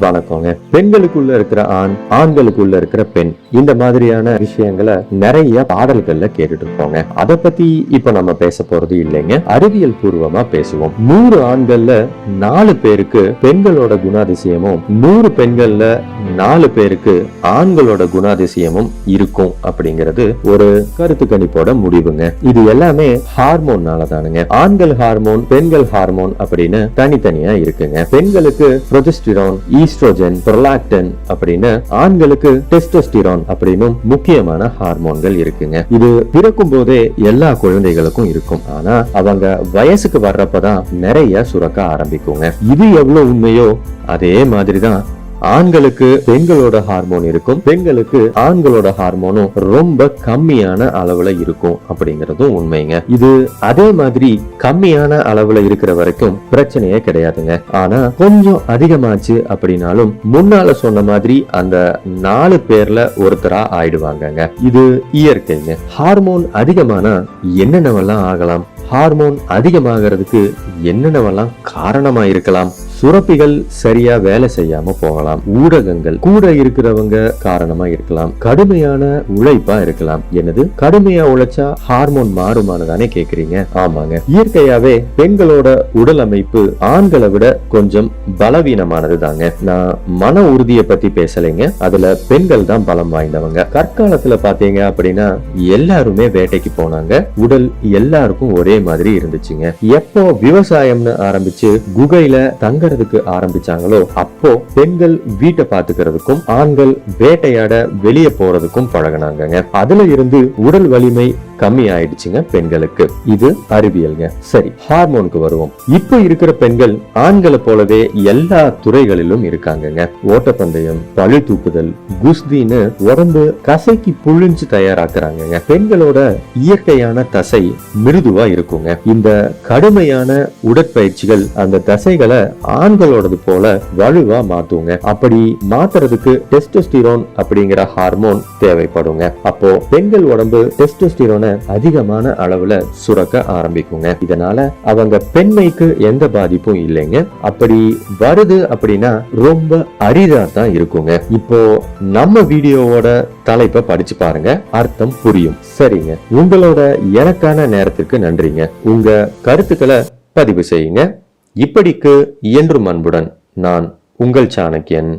வளர்க்கோங்க பெண்களுக்குள்ள இருக்கிற ஆண் ஆண்களுக்குள்ள இருக்கிற பெண் இந்த மாதிரியான விஷயங்களை நிறைய பாடல்கள்ல கேட்டுட்டு இருப்போங்க அதை பத்தி இப்ப நம்ம பேச போறது இல்லைங்க. அறிவியல் பூர்வமா பேசுவோம். நூறு ஆண்கள்ல நாலு பேருக்கு பெண்களோட குணாதிசயமும் நூறு பெண்கள்ல நாலு பேருக்கு ஆண்களோட குணாதிசயமும் இருக்கும் அப்படிங்கிறது ஒரு கருத்து கணிப்போட முடிவுங்க. இது எல்லாமே ஹார்மோன்னால தானுங்க. ஆண்கள் ஹார்மோன் பெண்கள் ஹார்மோன் அப்படின்னு தனித்தனியா இருக்குங்க. பெண்களுக்கு ப்ரொஜெஸ்டிரான் ஈஸ்ட்ரோஜன் ப்ரொலாக்டன் அப்படின்னு ஆண்களுக்கு டெஸ்டோஸ்டிரான் அப்படின்னு முக்கியமான ஹார்மோன்கள் இருக்குங்க. இது பிறக்கும் போதே எல்லா குழந்தைகளுக்கும் இருக்கும். ஆனா அவங்க வயசுக்கு வர்றப்பதான் நிறைய சுரக்க ஆரம்பிக்குங்க. இது எவ்வளவு உண்மையோ அதே மாதிரிதான் ஆண்களுக்கு பெண்களோட ஹார்மோன் இருக்கும். பெண்களுக்கு ஆண்களோட ஹார்மோனும் ரொம்ப கம்மியான அளவுல இருக்கும் அப்படிங்கறதும் உண்மைங்க. இது அதே மாதிரி கம்மியான அளவுல இருக்கிற வரைக்கும் பிரச்சனையே கிடையாதுங்க. ஆனா கொஞ்சம் அதிகமாச்சு அப்படின்னாலும் முன்னால சொன்ன மாதிரி அந்த நாலு பேர்ல ஒருத்தரா ஆயிடுவாங்கங்க. இது இயற்கைங்க. ஹார்மோன் அதிகமானா என்னென்னவெல்லாம் ஆகலாம்? ஹார்மோன் அதிகமாகிறதுக்கு என்னென்னவெல்லாம் காரணமா இருக்கலாம் சுரப்பிகள் சரியா வேலை செய்யாம போகலாம். ஊடகங்கள் கூட இருக்கிறவங்க காரணமா இருக்கலாம். கடுமையான உழைப்பா இருக்கலாம். என்னது? கடுமையா உழைச்சா ஹார்மோன் மாறுமானு தானே கேக்குறீங்க? ஆமாங்க. இயற்கையாவே பெண்களோட உடல் அமைப்பு ஆண்களை விட கொஞ்சம் பலவீனமானது தாங்க. நான் மன உறுதியை பத்தி பேசலைங்க. அதுல பெண்கள் தான் பலம் வாய்ந்தவங்க. கற்காலத்துல பாத்தீங்க அப்படின்னா எல்லாருமே வேட்டைக்கு போனாங்க. உடல் எல்லாருக்கும் ஒரே மாதிரி இருந்துச்சுங்க. எப்போ விவசாயம்னு ஆரம்பிச்சு குகையில தங்கறதுக்கு ஆரம்பிச்சாங்களோ அப்போ பெண்கள் வீட்டை பாத்துக்கிறதுக்கும் ஆண்கள் வேட்டையாட வெளியே போறதுக்கும் பழகினாங்க அதுல இருந்து உடல் வலிமை கம்மி ஆயிடுச்சுங்க பெண்களுக்கு. இது அறிவியல்ங்க. சரி ஹார்மோனுக்கு வருவோம். இப்போ இருக்கிற பெண்கள் ஆண்களை போலவே எல்லா துறைகளிலும் இருக்காங்கங்க. ஓட்டப்பந்தயம் பழு தூக்குதல் குஸ்தின்னு உடம்பு கசைக்கு புழிஞ்சு தயாராக்குறாங்கங்க. பெண்களோட இயற்கையான தசை மிருதுவா இருக்குங்க. இந்த கடுமையான உடற்பயிற்சிகள் அந்த தசைகளை ஆண்களோடது போல வலுவா மாத்துங்க. அப்படி மாத்துறதுக்கு டெஸ்டோஸ்டிரோன் அப்படிங்கிற ஹார்மோன் தேவைப்படுங்க. அப்போ பெண்கள் உடம்பு டெஸ்டோஸ்டிரோனை அதிகமான அளவுல சுரக்க ஆரம்பிக்குங்க. இதனால அவங்க பெண்மைக்கு எந்த பாதிப்பும் இல்லைங்க. அப்படி வருது அப்படின்னா ரொம்ப அரிதா தான் இருக்குங்க. இப்போ நம்ம வீடியோவோட தலைப்பை படிச்சு பாருங்க. அர்த்தம் புரியும். சரிங்க. உங்களோட எனக்கான நேரத்துக்கு நன்றிங்க. உங்க கருத்துக்களை பதிவு செய்யுங்க. இப்படிக்கு இயன்றும் அன்புடன் நான் உங்கள் சாணக்கியன்